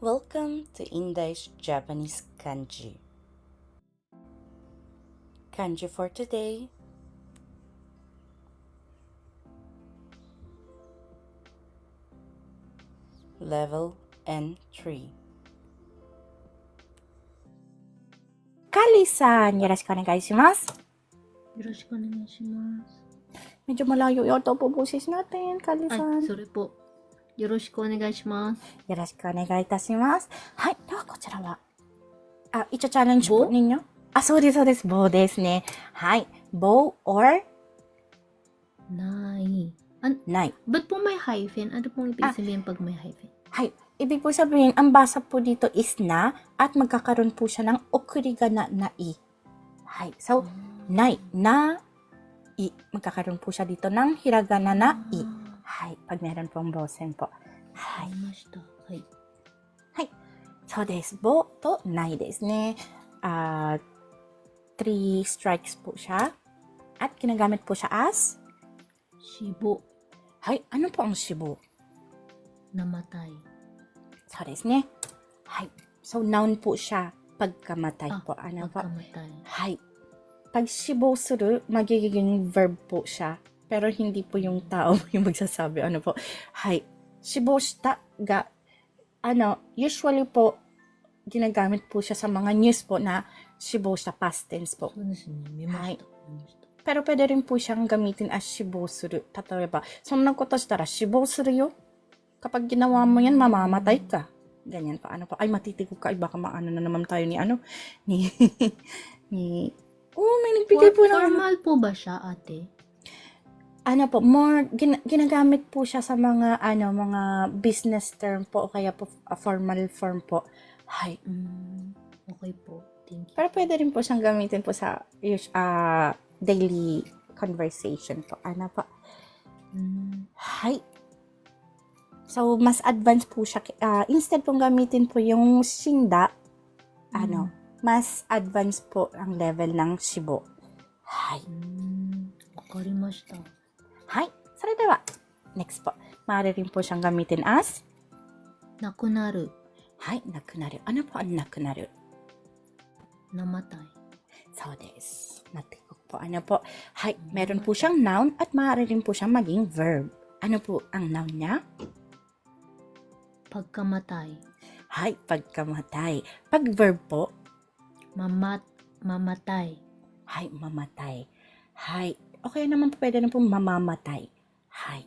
Welcome to Indish Japanese Kanji. Kanji for today. Level N3. カリさん、よろしくお願いします。よろしくお願いします。 Medyo malayo yata po boses natin, Kali さん。はい、それぽ。 よろしくお願いします。よろしくお願いいたします。はい。では、こちらは。あ、一応チャレンジpo 棒 ninyo? Ah, そうです、そうです。棒ですね。はい。棒 or ない。An ない。 ba't po may hyphen? Ano pong ibig Ah. sabihin pag may hyphen? Hay. Ibig po sabihin, ang basa po dito is na at magkakaroon po siya ng okurigana na i. Hay. So, nay, na, i. Magkakaroon po siya dito ng hiragana na i. Hay. Pag meron pong bosen po. は Hay. い。ました。はい。そうです。ぼとないですね。Ah, three strikes po siya. At ginagamit po siya as, 死亡。 hay, ano po ang shibo? namatay。そうですね。はい。So, noun po siya. Pagkamatay Ah, po. Ano po? pagkamatay。 Hay. Pag shibo suru, magiging verb po siya. Pero hindi po yung tao yung magsasabi. Ano po, hi, shiboshita ga, ano, usually po, ginagamit po siya sa mga news po na shiboshita past tense po. Ano hi. Pero pwede rin po siyang gamitin as shibosuru. Tatawaba, somnang koto shitara shibosuru yo. Kapag ginawa mo yan, mamamatay ka. Ganyan pa, ano pa. Ay, matitigog ka. Ay, baka maano na naman tayo ni ano, ni, ni, oh, may nagbigay po na. Ano. Formal po ba siya, ate? Ano po, more, gin- ginagamit po siya sa mga, ano, mga business term po o kaya po a formal form po. Hay. Mm, okay po. Thank you. Pero pwede rin po siyang gamitin po sa us- ah, daily conversation po. Ano po? Mm, Hi. So, mas advanced po siya. Ah, instead pong gamitin po yung shinda, ano, mas advanced po ang level ng shibo. Hi. うん。わかりました。 Hi. それでは、next po. Maaari rin po siyang gamitin as, なくなる。 hi, nakunaru. Ano po ang nakunaru? namatay。 So, this. Natikok po. Ano po? Hi. Meron po siyang noun at maaari rin po siyang maging verb. Ano po ang noun niya? pagkamatay。 Hi, pagkamatay. Pag verb po, mamat mamatay. Hay, mamatay. Hay. Okay naman po, pwede rin po mamamatay.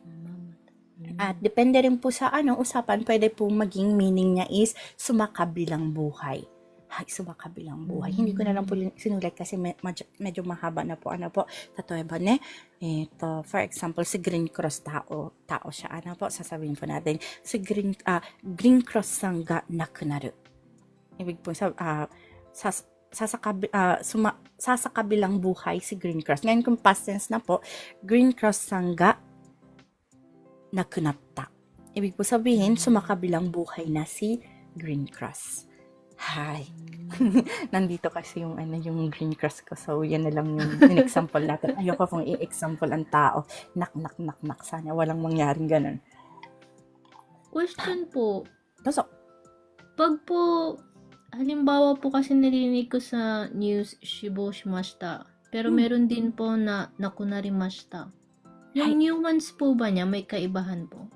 Mamatay. At depende rin po sa ano, usapan, pwede po maging meaning niya is sumakabilang buhay. Hay, sumakabilang buhay. Hindi ko na lang po lin- sinulat kasi me- medyo, medyo mahaba na po. Ano po, tatoy ba ne? Ito, for example, si Green Cross tao, tao siya. Ano po, sasabihin po natin, si Green, ah, Green Cross sangga nakunaru. Ibig po sa, ah, sas, sasakabi, ah, suma, sasakabilang buhay si Green Cross. Ngayon kung past tense na po, Green Cross sangga nakunatta. Ibig po sabihin, sumakabilang buhay na si Green Cross. Hi. Nandito kasi yung ano yung Green Cross ko. So, yan na lang yung in-example natin. Ayoko pong i-example ang tao. Nak, nak, nak, nak. Sana walang mangyaring ganun. Question po, Doso. pag po, halimbawa po kasi narinig ko sa news, shibo shimashita. Pero Hmm. meron din po na nakunarimashita. Yung nuance po ba niya, may kaibahan po?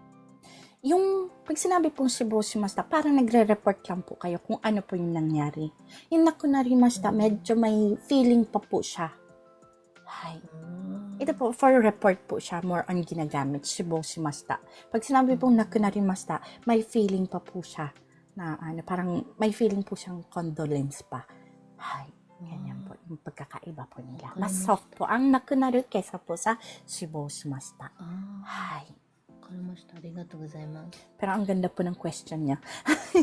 Yung pag sinabi pong shibushimashita, parang nagre-report lang po kayo kung ano po yung nangyari. Yung nakunarimashita, medyo may feeling pa po siya. Hi. Ito po, for report po siya, more on ginagamit, shibushimashita. Pag sinabi pong nakunarimashita, may feeling pa po siya na ano, parang may feeling po siyang condolence pa. Hi. Ganyan po, yung pagkakaiba po nila. Mas soft po ang nakunaru kesa po sa shibushimashita. Ah, Hi. わかりました。ありがとうございます。 Pero ang ganda po ng question niya.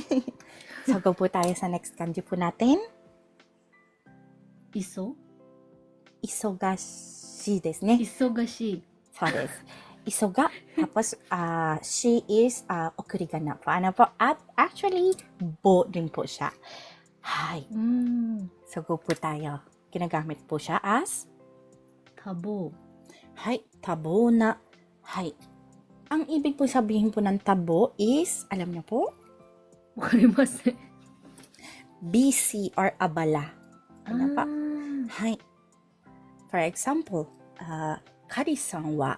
so, go po tayo sa next kanji po natin. 磯 Isogashi ですね。忙しい。そうです。 isuga. Tapos, uh, she is ah, uh, okurigan na po. Ano po? At actually, bo din po siya. Hi. Mm. So, go po tayo. Ginagamit po siya as? Tabo. Hi. Tabo na. Hi. Ang ibig po sabihin po ng tabo is, alam niyo po? Wakarimasen. busy or abala. Ano ah. pa? Hi. For example, ah, uh, Kari-san wa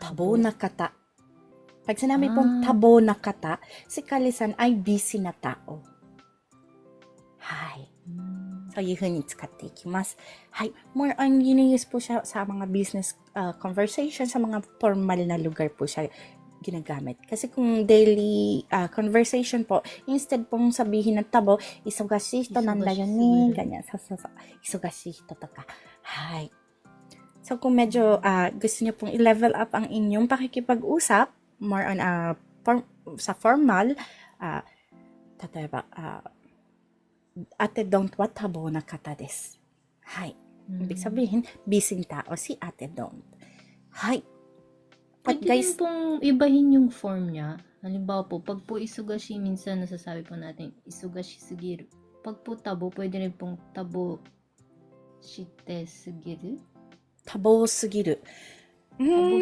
Tabo na kata. Pag sinabi ah. pong tabo na kata, si Kalisan ay busy na tao. Hi. Hmm. So, you can itsukatteiki mas. Hi. More on, use po siya sa mga business uh, conversation, sa mga formal na lugar po siya ginagamit. Kasi kung daily uh, conversation po, instead pong sabihin ng tabo, isogashihito nandayo ni, ganyan, sa, sa, sa, isogashihito to ka. Hi. So, kung medyo uh, gusto niyo pong i-level up ang inyong pakikipag-usap, more on uh, form, sa formal, ah, uh, tatayaba, uh, ate don't watabo na kata des. Hi. Mm-hmm. Ibig mm. sabihin, bising tao si ate don't. Hi. At Pwede guys, pong ibahin yung form niya. Halimbawa po, pag po isugashi, minsan nasasabi po natin, isugashi sugiru. Pag po tabo, pwede rin pong tabo shite sugiru tabo sugiru. Tabo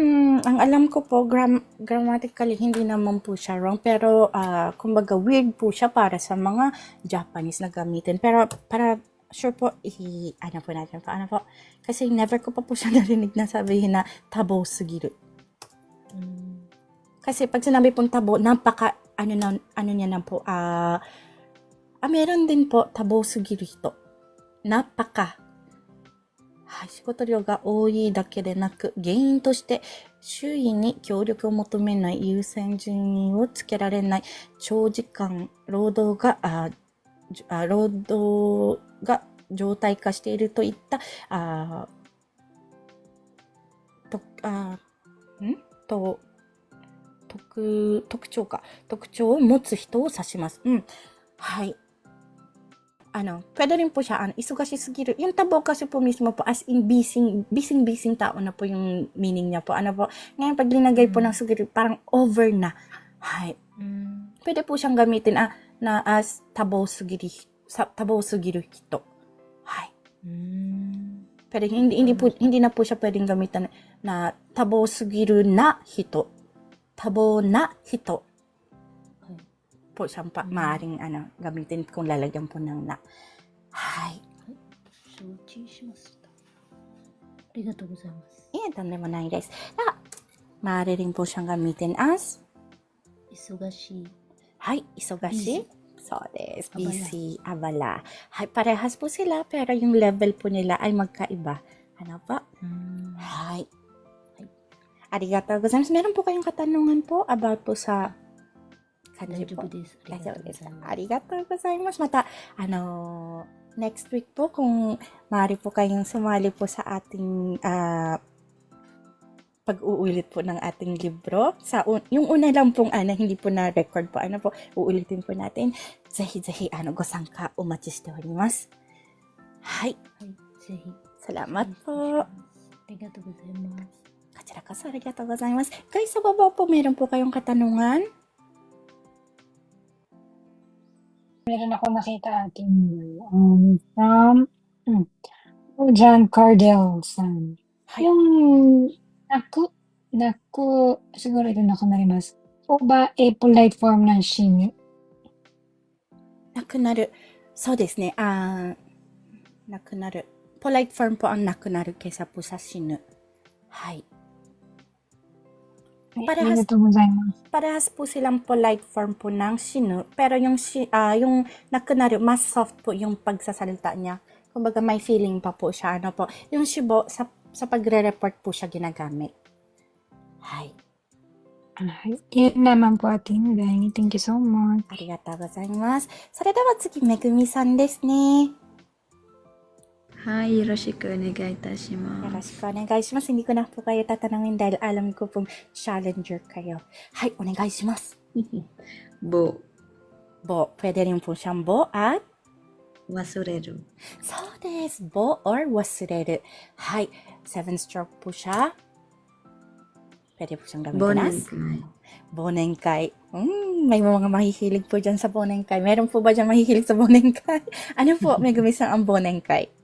Mm, ang alam ko po, gram- grammatically, hindi naman po siya wrong. Pero, ah, kumbaga, weird po siya para sa mga Japanese na gamitin. Pero, para sure po, i- ano po natin, paano po? Kasi never ko pa po siya narinig na sabihin na tabo sugiru. Mm. Kasi pag sinabi pong tabo, napaka, ano, na, ano niya na po, ah, ah, meron din po, tabo sugiru hito. Napaka. はい、仕事量が多いだけでなく、原因として、周囲に協力を求めない優先順位をつけられない長時間労働が、ああ労働が常態化しているといった、あと、あん？と、特、特徴か。特徴を持つ人を指します。うん。はい。Ano, pwede rin po siya, ano, isugashi sugiru. Yung tabo kasi po mismo po, as in busy, busy tao na po yung meaning niya po. Ano po, ngayon pag linagay po ng sugiru, parang over na. Hay. Mm. Pwede po siyang gamitin, ah, na as tabo sugiri, sa, tabo sugiru hito. Hay. Mm. Pero hindi, hindi, po, hindi na po siya pwedeng gamitan na tabo sugiru na hito. Tabo na hito Okay. Po siyang pa, Mm. maaaring ano, gamitin kung lalagyan po ng na. Hay. 承知しました。ありがとうございます。 Eh, tanda mo na guys. Ah, maaari rin po siyang gamitin as, 忙しい。 hay, isogashi. So, des, Abala. busy, abala. Hay, parehas po sila, pero yung level po nila ay magkaiba. Ano pa? うん。 Hay. Arigatou gozaimasu. Meron po kayong katanungan po about po sa 大 kanji 丈 po? 夫です。あり Daijoubu がとうご desu ざい ka? ます。 Arigatou gozaimasu. Mata, ano, next week po, kung maaari po kayong sumali po sa ating ah, pag-uulit po ng ating libro. Sa un- yung una lang pong ano, hindi po na record po, ano po, uulitin po natin. Zehi zehi, ano, gosanka, umachi shite orimasu. Hai, はい。ぜひ。 salamat あ po. りがとうございます。 Kachira ka, arigatou gozaimasu. Guys, sa baba po, meron po kayong katanungan? Meron ako nakita ating um, from hmm, John Cardell-san. Hai. Yung naku, naku, siguro ito naku na rin mas. Po ba a polite form ng shin? なくなる。そうですね。あーなくなる。polite form po ang なくなる kesa po sa 死ぬ。はい。 Ay, Parehas- Arigatou gozaimasu. Parehas po silang polite form po ng 死ぬ. Pero yung, shi, ah, yung なくなる, mas soft po yung pagsasalita niya. Kumbaga may feeling pa po siya. Ano po. Yung shibo, sa, sa pagre-report po siya ginagamit. Hay. Ay, Yan naman po ating Dai. Thank you so much. ありがとうございます。それでは次、めぐみさんですね。 はい、よろしくお願いいたしよろます。しくお願いします。Hindi ko na po kayo tatanungin dahil alam ko pong challenger kayo. Hay, お願いします。ぼ、ぼ、pwede rin po siyang bo at 忘れる。そうです。ぼ or 忘れる。はい。seven stroke po siya. Pwede po siyang 忘 gamitin 年 as 会。 bonengkai. Mm, may mga mahihilig po dyan sa bonengkai. Meron po ba dyan mahihilig sa bonengkai? ano po, may gumisang ang bonengkai?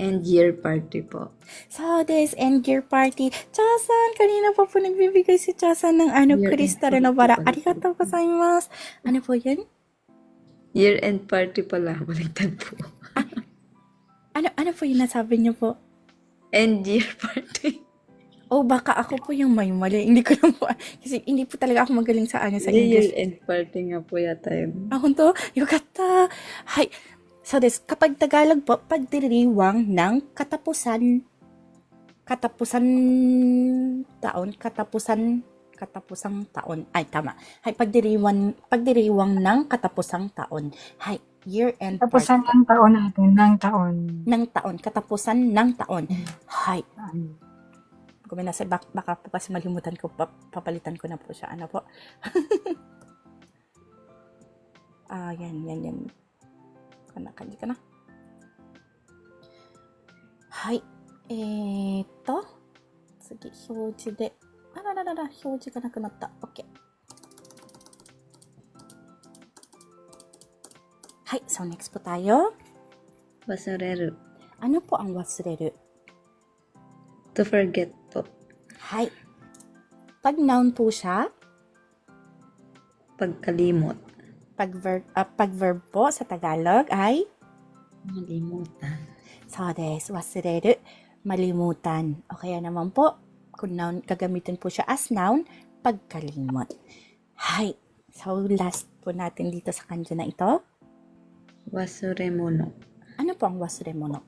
End year party po. So, this end year party. Chasan, kanina pa po nagbibigay si Chasan ng ano, Year-end Krista pala. Arigatou gozaimasu. Ano po yun? Year end party pala. Baliktad po. Ano, ano po yung nasabi niyo po? End year party. Oh, baka ako po yung may mali. Hindi ko lang po. Kasi hindi po talaga ako magaling sa ano, sa Year English. end party nga po yata yun. Ahon to, yukata. Hay. So this, kapag Tagalog po, pagdiriwang ng katapusan, katapusan taon, katapusan, katapusang taon. Ay, tama. Hay, pagdiriwang, pagdiriwang ng katapusang taon. Hay, year end Tapusan part ng taon natin, ng taon. ng taon, katapusan ng taon. Hay, Taon. Kuminasa, bak, baka po kasi malimutan ko, pa, papalitan ko na po siya. Ano po? Ah, yan, yan, yan. こんな感じかな。はい。え、っと、次、表示で。あらららら、表示がなくなった。OK。はい、そのネクスポターよ。忘れる。あのぽんン忘れる。to forget. はい。パギナウントウシャパギカリモト。Pag verb, ah, pag verb po sa Tagalog ay Malimutan. so des, wasureru, malimutan. O kaya naman po, kung noun, gagamitin po siya as noun, pagkalimot. Hay. So, last po natin dito sa kanji na ito. Wasuremono. Ano po ang wasuremono?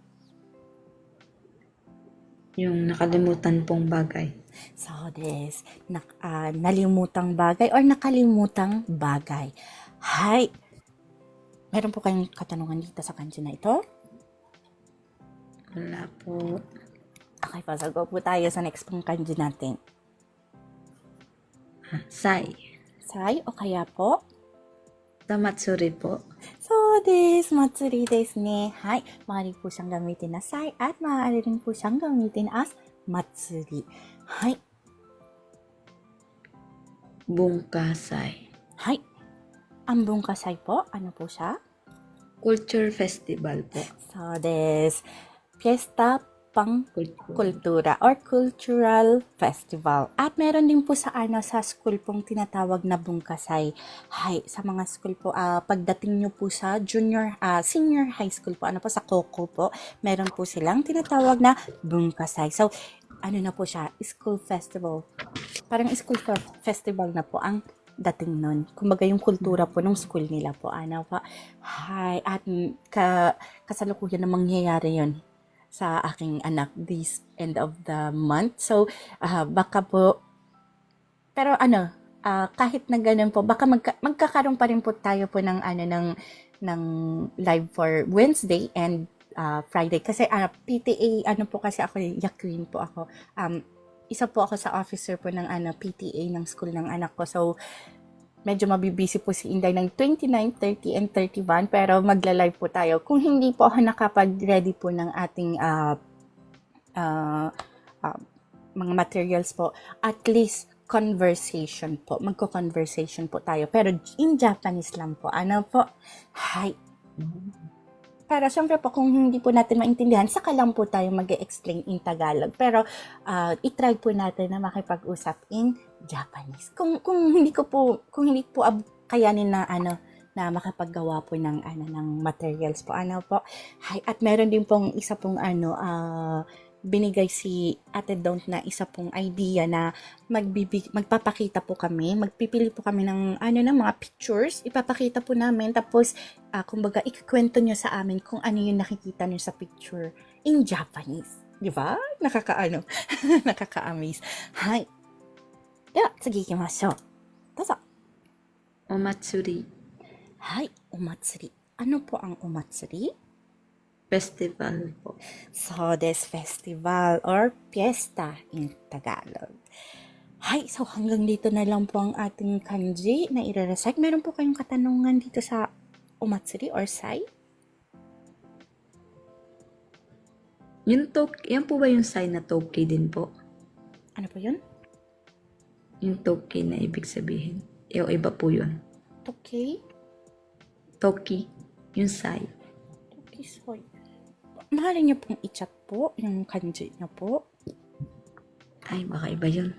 Yung nakalimutan pong bagay. So, des, nak, ah, nalimutang bagay or nakalimutang bagay. Hay. Meron po kayong katanungan dito sa kanji na ito? Wala po. Okay, pasago po tayo sa next pong kanji natin. Sai. Sai o kaya po? Tamatsuri po. So, des, matsuri des ne. Hay, maaari po siyang gamitin na sai at maaari rin po siyang gamitin as matsuri. Hay, Bungkasay. hay. Ang bungkasay po, ano po siya? Culture festival po. So, des, fiesta pang kultura or cultural festival. At meron din po sa ano sa school pong tinatawag na bungkasay. Hay, sa mga school po ah, pagdating nyo po sa junior ah, senior high school po ano po sa Coco po, meron po silang tinatawag na bungkasay. So, ano na po siya, school festival. Parang school fe- festival na po ang dating nun. Kumbaga yung kultura po ng school nila po. Ano po. Hi. At ka, kasalukuyan na mangyayari yon sa aking anak this end of the month. So, ah, baka po, pero ano, ah, kahit na ganun po, baka magka, magkakaroon pa rin po tayo po ng ano, ng, ng live for Wednesday and ah, Friday. Kasi ah, PTA, ano po kasi ako, yakuin po ako. Um, isa po ako sa officer po ng ano, PTA ng school ng anak ko. So, medyo mabibisi po si Inday ng 29, 30, and 31 pero magla-live po tayo. Kung hindi po ako nakapag-ready po ng ating ah, ah, ah, mga materials po, at least conversation po. Magko-conversation po tayo. Pero in Japanese lang po. Ano po? Hi. Pero syempre po, kung hindi po natin maintindihan, saka lang po tayo mag explain in Tagalog. Pero ah, itry po natin na makipag-usap in Japanese. Kung kung hindi ko po kung hindi po ab- kayanin na ano na makapaggawa po ng ano ng materials po ano po. Hi, at meron din pong isa pong ano ah, binigay si Ate Don't na isa pong idea na magbibig magpapakita po kami, magpipili po kami ng ano ng mga pictures, ipapakita po namin tapos ah, kumbaga ikikwento nyo sa amin kung ano yung nakikita nyo sa picture in Japanese. Di ba? Nakakaano, nakaka-amaze. Hi. では、次行きましょう。どうぞ。 Omatsuri. はい、 Hi, o. Ano po ang o? Festival po. So this festival or fiesta in Tagalog. Hi, so hanggang dito na lang po ang ating kanji na ire-recite. Meron po kayong katanungan dito sa o matsuri or sai? Yung tok, yan po ba yung sai na toki din po? Ano po yun? Yung toki na ibig sabihin. E, iba po yun. Toki? Toki. Yung sai. Toki soy. maaari niyo pong i-chat po yung kanji niyo po. Ay, baka iba yun.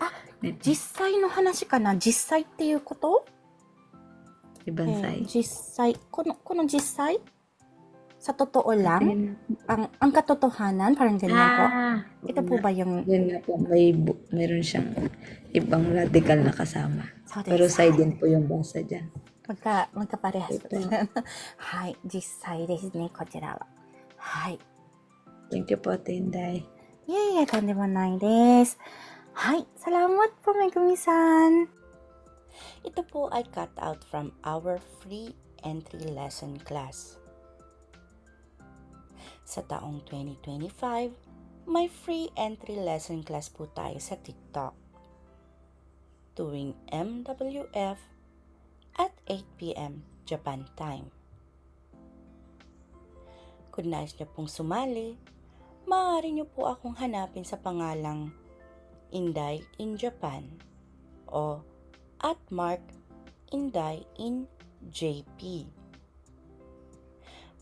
Ah, May- 実際の話かな実際っていうこと Ibang えー side. 実際、この、この実際 sa totoo lang, Ayun. ang, ang katotohanan, parang ganyan po. Ah, Ito po ba yung, Yun nga po, may, bu- meron siyang ibang radical na kasama. so Pero this, side din po yung basa dyan. magka, magkaparehas po. Ito. はい、実際ですね、こちらは。はい。 Thank you po, Tinday. いえいえ、とんでもないです。はい、salamat po, Megumi-san. Ito po ay cut out from our free entry lesson class. Sa taong 2025, may free entry lesson class po tayo sa TikTok. Tuwing MWF at 8pm Japan time. Kung nais niyo pong sumali, maaari niyo po akong hanapin sa pangalang Inday in Japan o at Mark Inday in JP.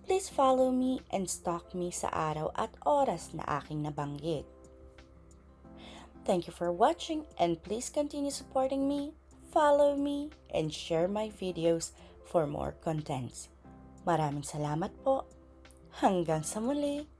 Please follow me and stalk me sa araw at oras na aking nabanggit. Thank you for watching and please continue supporting me, follow me, and share my videos for more contents. Maraming salamat po. Hanggang sa muli.